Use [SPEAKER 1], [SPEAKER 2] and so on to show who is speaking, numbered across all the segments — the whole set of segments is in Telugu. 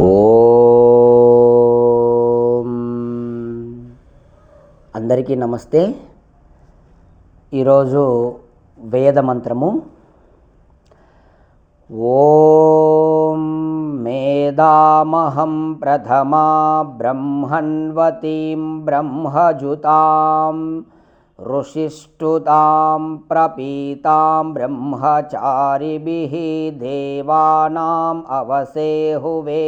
[SPEAKER 1] ఓం. అందరికీ నమస్తే. ఈరోజు వేద మంత్రము. ఓం మేధామహం ప్రథమా బ్రహ్మన్వతీం బ్రహ్మజుతాం. ఋషిష్ఠుతాం ప్రపీతాం బ్రహ్మచారిభిः దేవానాం అవసేహువే.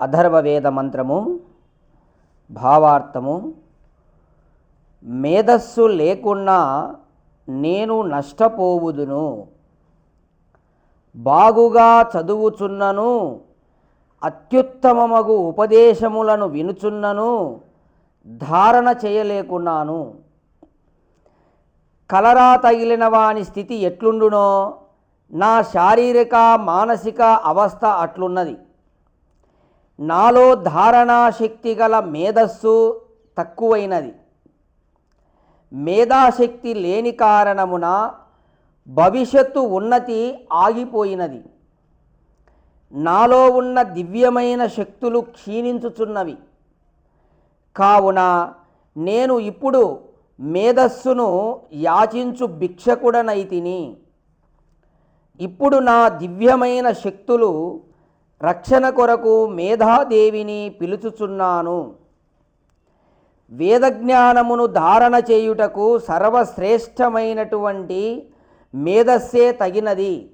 [SPEAKER 1] అధర్వవేద మంత్రము భావార్థము మేధస్సు లేకున్నా నేను నష్టపోవుదును. బాగుగా చదువుచున్నను అత్యుత్తమమగు ఉపదేశములను వినుచున్నను. ధారణ చేయలేకున్నాను. కలరా తగిలిన వాని స్థితి ఎట్లుండునో నా శారీరక మానసిక అవస్థ అట్లున్నది. నాలో ధారణా శక్తి గల మేధస్సు తక్కువైనది. మేధాశక్తి లేని కారణమున భవిష్యత్తు ఉన్నతి ఆగిపోయినది. నాలో ఉన్న దివ్యమైన శక్తులు క్షీణించుచున్నవి. కావున నేను ఇప్పుడు మేధస్సును యాచించు భిక్షకుడనైతిని. ఇప్పుడు నా దివ్యమైన శక్తులు రక్షణ కొరకు మేధాదేవిని పిలుచుచున్నాను. వేదజ్ఞానమును ధారణ చేయుటకు సర్వశ్రేష్టమైనటువంటి మేధస్సే తగినది.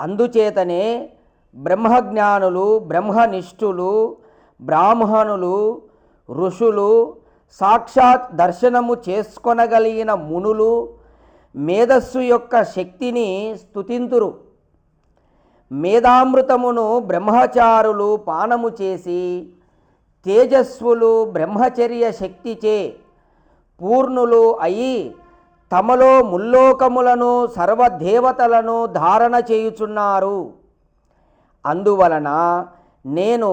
[SPEAKER 1] అందుచేతనే బ్రహ్మజ్ఞానులు బ్రహ్మనిష్ఠులు బ్రాహ్మణులు ఋషులు సాక్షాత్ దర్శనము చేసుకొనగలిగిన మునులు మేధస్సు యొక్క శక్తిని స్తుతింతురు. మేధామృతమును బ్రహ్మచారులు పానము చేసి తేజస్వులు బ్రహ్మచర్య శక్తిచే పూర్ణులు అయి తమలో ముల్లోకములను సర్వదేవతలను ధారణ చేయుచున్నారు. అందువలన నేను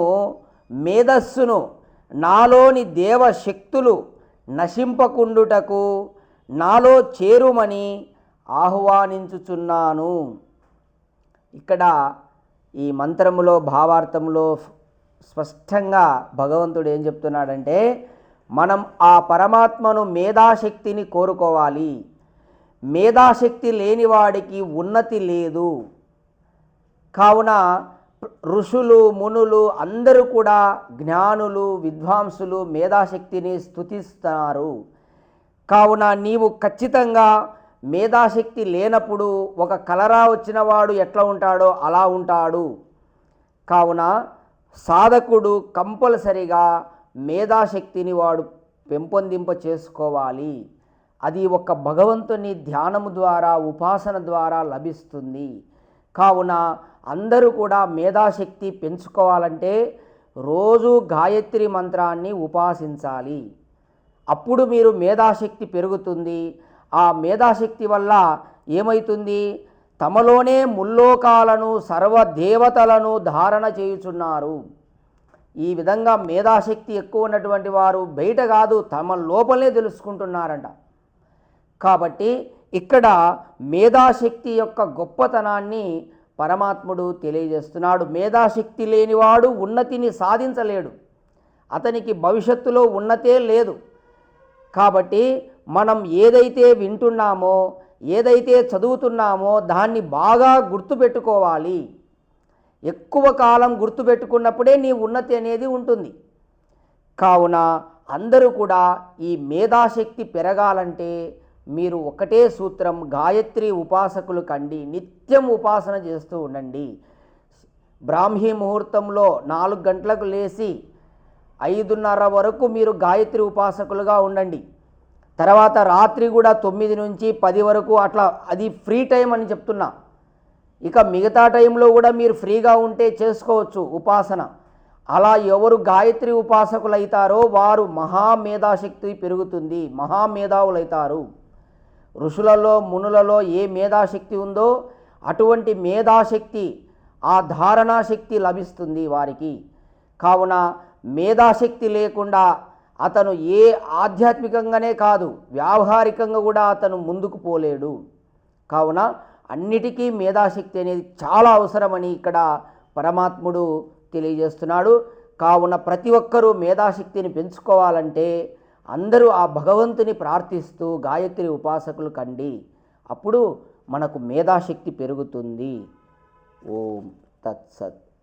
[SPEAKER 1] మేధస్సును నాలోని దేవశక్తులు నశింపకుండుటకు నాలో చేరుమని ఆహ్వానించుచున్నాను. ఇక్కడ ఈ మంత్రములో భావార్థంలో స్పష్టంగా భగవంతుడు ఏం చెప్తున్నాడంటే మనం ఆ పరమాత్మను మేధాశక్తిని కోరుకోవాలి. మేధాశక్తి లేనివాడికి ఉన్నతి లేదు. కావున ఋషులు మునులు అందరూ కూడా జ్ఞానులు విద్వాంసులు మేధాశక్తిని స్థుతిస్తారు కావున నీవు ఖచ్చితంగా మేధాశక్తి లేనప్పుడు ఒక కలరా వచ్చిన వాడు ఎట్లా ఉంటాడో అలా ఉంటాడు. కావున సాధకుడు కంపల్సరిగా మేధాశక్తిని వాడు పెంపొందింప చేసుకోవాలి. అది ఒక భగవంతుని ధ్యానము ద్వారా ఉపాసన ద్వారా లభిస్తుంది. కావున అందరూ కూడా మేధాశక్తి పెంచుకోవాలంటే రోజు గాయత్రి మంత్రాన్ని ఉపాసించాలి. అప్పుడు మీరు మేధాశక్తి పెరుగుతుంది. ఆ మేధాశక్తి వల్ల ఏమవుతుంది తమలోనే ముల్లోకాలను సర్వదేవతలను ధారణ చేయుచున్నారు. ఈ విధంగా మేధాశక్తి ఎక్కువ ఉన్నటువంటి వారు బయట కాదు తమ లోపలే తెలుసుకుంటున్నారంట. కాబట్టి ఇక్కడ మేధాశక్తి యొక్క గొప్పతనాన్ని పరమాత్ముడు తెలియజేస్తున్నాడు. మేధాశక్తి లేనివాడు ఉన్నతిని సాధించలేడు. అతనికి భవిష్యత్తులో ఉన్నతే లేదు. కాబట్టి మనం ఏదైతే వింటున్నామో ఏదైతే చదువుతున్నామో దాన్ని బాగా గుర్తుపెట్టుకోవాలి. ఎక్కువ కాలం గుర్తుపెట్టుకున్నప్పుడే నీ ఉన్నతి అనేది ఉంటుంది. కావున అందరూ కూడా ఈ మేధాశక్తి పెరగాలంటే మీరు ఒకటే సూత్రం గాయత్రి ఉపాసకులు కండి నిత్యం ఉపాసన చేస్తూ ఉండండి. బ్రాహ్మీ ముహూర్తంలో నాలుగు గంటలకు లేచి ఐదున్నర వరకు మీరు గాయత్రి ఉపాసకులుగా ఉండండి. తర్వాత రాత్రి కూడా తొమ్మిది నుంచి పది వరకు అట్లా అది ఫ్రీ టైం అని చెప్తున్నా. ఇక మిగతా టైంలో కూడా మీరు ఫ్రీగా ఉంటే చేసుకోవచ్చు ఉపాసన. అలా ఎవరు గాయత్రి ఉపాసకులు అవుతారో వారు మహామేధాశక్తి పెరుగుతుంది మహామేధావులైతారు. ఋషులలో మునులలో ఏ మేధాశక్తి ఉందో అటువంటి మేధాశక్తి ఆ ధారణాశక్తి లభిస్తుంది వారికి. కావున మేధాశక్తి లేకుండా అతను ఏ ఆధ్యాత్మికంగానే కాదు వ్యావహారికంగా కూడా అతను ముందుకు పోలేడు. కావున అన్నిటికీ మేధాశక్తి అనేది చాలా అవసరమని ఇక్కడ పరమాత్ముడు తెలియజేస్తున్నాడు. కావున ప్రతి ఒక్కరూ మేధాశక్తిని పెంచుకోవాలంటే అందరూ ఆ భగవంతుని ప్రార్థిస్తూ గాయత్రి ఉపాసకులు కండి. అప్పుడు మనకు మేధాశక్తి పెరుగుతుంది. ఓం తత్సత్.